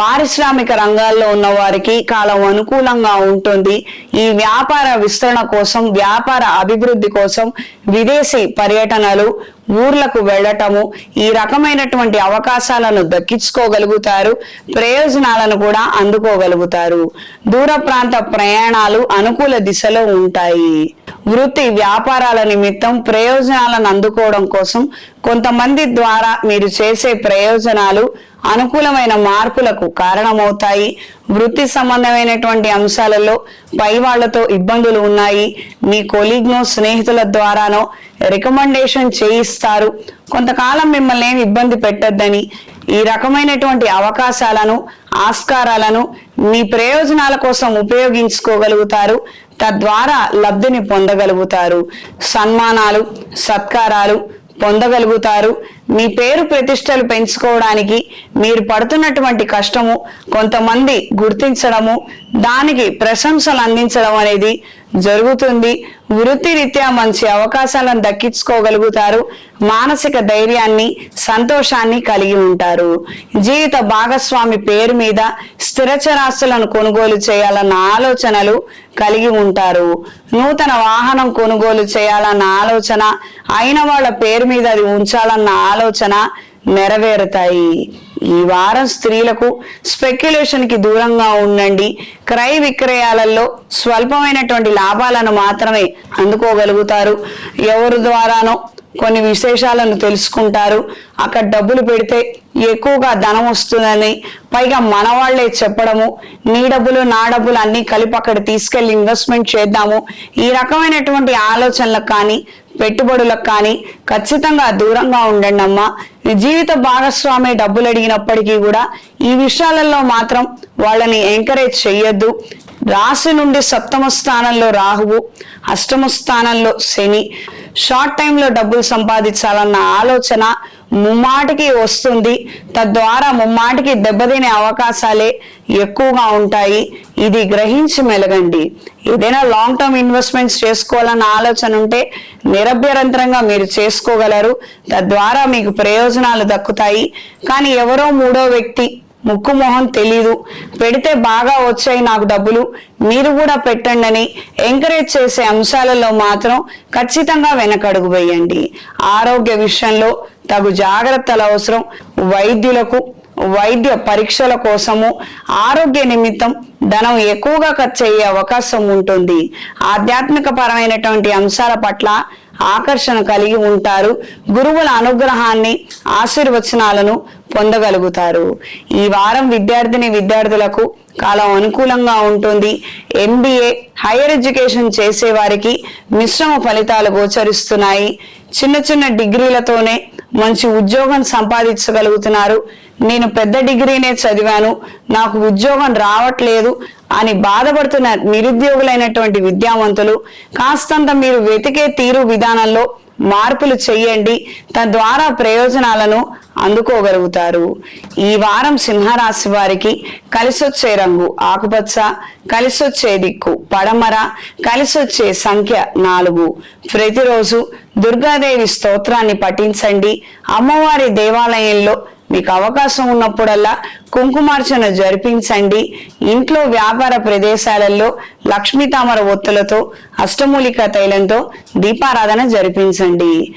పారిశ్రామిక రంగాల్లో ఉన్న వారికి కాలం అనుకూలంగా ఉంటుంది. ఈ వ్యాపార విస్తరణ కోసం వ్యాపార అభివృద్ధి కోసం విదేశీ పర్యటనలు ఊర్లకు వెళ్ళటము ఈ రకమైనటువంటి అవకాశాలను దక్కించుకోగలుగుతారు ప్రయోజనాలను కూడా అందుకోగలుగుతారు. దూర ప్రాంత ప్రయాణాలు అనుకూల దిశలో ఉంటాయి. వృత్తి వ్యాపారాల నిమిత్తం ప్రయోజనాలను అందుకోవడం కోసం కొంతమంది ద్వారా మీరు చేసే ప్రయోజనాలు అనుకూలమైన మార్పులకు కారణమవుతాయి. వృత్తి సంబంధమైనటువంటి అంశాలలో పై వాళ్ళతో ఇబ్బందులు ఉన్నాయి. మీ కొలీగ్నో స్నేహితుల ద్వారానో రికమెండేషన్ చేయిస్తారు. కొంతకాలం మిమ్మల్ని ఏమి ఇబ్బంది పెట్టొద్దని ఈ రకమైనటువంటి అవకాశాలను ఆస్కారాలను మీ ప్రయోజనాల కోసం ఉపయోగించుకోగలుగుతారు. తద్వారా లబ్ధిని పొందగలుగుతారు. సన్మానాలు సత్కారాలు పొందగలుగుతారు. మీ పేరు ప్రతిష్టలు పెంచుకోవడానికి మీరు పడుతున్నటువంటి కష్టము కొంతమంది గుర్తించడము దానికి ప్రశంసలు అందించడం అనేది జరుగుతుంది. వృత్తిరీత్యా మంచి అవకాశాలను దక్కించుకోగలుగుతారు. మానసిక ధైర్యాన్ని సంతోషాన్ని కలిగి ఉంటారు. జీవిత భాగస్వామి పేరు మీద స్థిరచరాస్తులను కొనుగోలు చేయాలన్న ఆలోచనలు కలిగి ఉంటారు. నూతన వాహనం కొనుగోలు చేయాలన్న ఆలోచన అయిన వాళ్ళ పేరు మీద అది ఉంచాలన్న ఆలోచన ఆలోచన నెరవేరుతాయి. ఈ వారం స్త్రీలకు స్పెక్యులేషన్కి దూరంగా ఉండండి. క్రయ విక్రయాలలో స్వల్పమైనటువంటి లాభాలను మాత్రమే అందుకోగలుగుతారు. ఎవరి ద్వారానో కొన్ని విశేషాలను తెలుసుకుంటారు. అక్కడ డబ్బులు పెడితే ఎక్కువగా ధనం వస్తుందని పైగా మన వాళ్ళే చెప్పడము. నీ డబ్బులు నా డబ్బులు అన్ని కలిపి అక్కడ తీసుకెళ్ళి ఇన్వెస్ట్మెంట్ చేద్దాము. ఈ రకమైనటువంటి ఆలోచనలకు కానీ పెట్టుబడులకు కానీ ఖచ్చితంగా దూరంగా ఉండండి అమ్మా. జీవిత భాగస్వామి డబ్బులు అడిగినప్పటికీ కూడా ఈ విషయాలలో మాత్రం వాళ్ళని ఎంకరేజ్ చెయ్యొద్దు. రాశి నుండి సప్తమ స్థానంలో రాహువు అష్టమ స్థానంలో శని. షార్ట్ టైంలో డబ్బులు సంపాదించాలన్న ఆలోచన ముమ్మాటికి వస్తుంది. తద్వారా ముమ్మాటికి దెబ్బతినే అవకాశాలే ఎక్కువగా ఉంటాయి. ఇది గ్రహించి మెలగండి. ఏదైనా లాంగ్ టర్మ్ ఇన్వెస్ట్మెంట్స్ చేసుకోవాలన్న ఆలోచన ఉంటే నిరభ్యరంతరంగా మీరు చేసుకోగలరు. తద్వారా మీకు ప్రయోజనాలు దక్కుతాయి. కానీ ఎవరో మూడో వ్యక్తి ముక్కు మొహం తెలీదు. పెడితే బాగా వచ్చాయి నాకు డబ్బులు. మీరు కూడా పెట్టండి అని ఎంకరేజ్ చేసే అంశాలలో మాత్రం ఖచ్చితంగా వెనకడుగు వేయండి. ఆరోగ్య విషయంలో తగు జాగ్రత్తలు అవసరం. వైద్యులకు వైద్య పరీక్షల కోసము ఆరోగ్య నిమిత్తం ధనం ఎక్కువగా ఖర్చు అయ్యే అవకాశం ఉంటుంది. ఆధ్యాత్మిక పరమైనటువంటి అంశాల పట్ల ఆకర్షణ కలిగి ఉంటారు. గురువుల అనుగ్రహాన్ని ఆశీర్వచనాలను పొందగలుగుతారు. ఈ వారం విద్యార్థిని విద్యార్థులకు కాలం అనుకూలంగా ఉంటుంది. ఎంబీఏ హైయర్ ఎడ్యుకేషన్ చేసే వారికి మిశ్రమ ఫలితాలు గోచరిస్తున్నాయి. చిన్న చిన్న డిగ్రీలతోనే మంచి ఉద్యోగం సంపాదించగలుగుతున్నారు. నేను పెద్ద డిగ్రీనే చదివాను నాకు ఉద్యోగం రావట్లేదు అని బాధపడుతున్న నిరుద్యోగులైనటువంటి విద్యావంతులు కాస్తంత మీరు వెతికే తీరు విధానంలో మార్పులు చెయ్యండి తద్వారా ప్రయోజనాలను అందుకోగలుగుతారు. ఈ వారం సింహరాశి వారికి కలిసొచ్చే రంగు ఆకుపచ్చ కలిసొచ్చే దిక్కు పడమర కలిసొచ్చే సంఖ్య నాలుగు. ప్రతిరోజు దుర్గాదేవి స్తోత్రాన్ని పఠించండి. అమ్మవారి దేవాలయంలో మీకు అవకాశం ఉన్నప్పుడల్లా కుంకుమార్చన జరిపించండి. ఇంట్లో వ్యాపార ప్రదేశాలలో లక్ష్మీ తామర ఒత్తులతో అష్టమూలిక తైలంతో దీపారాధన జరిపించండి.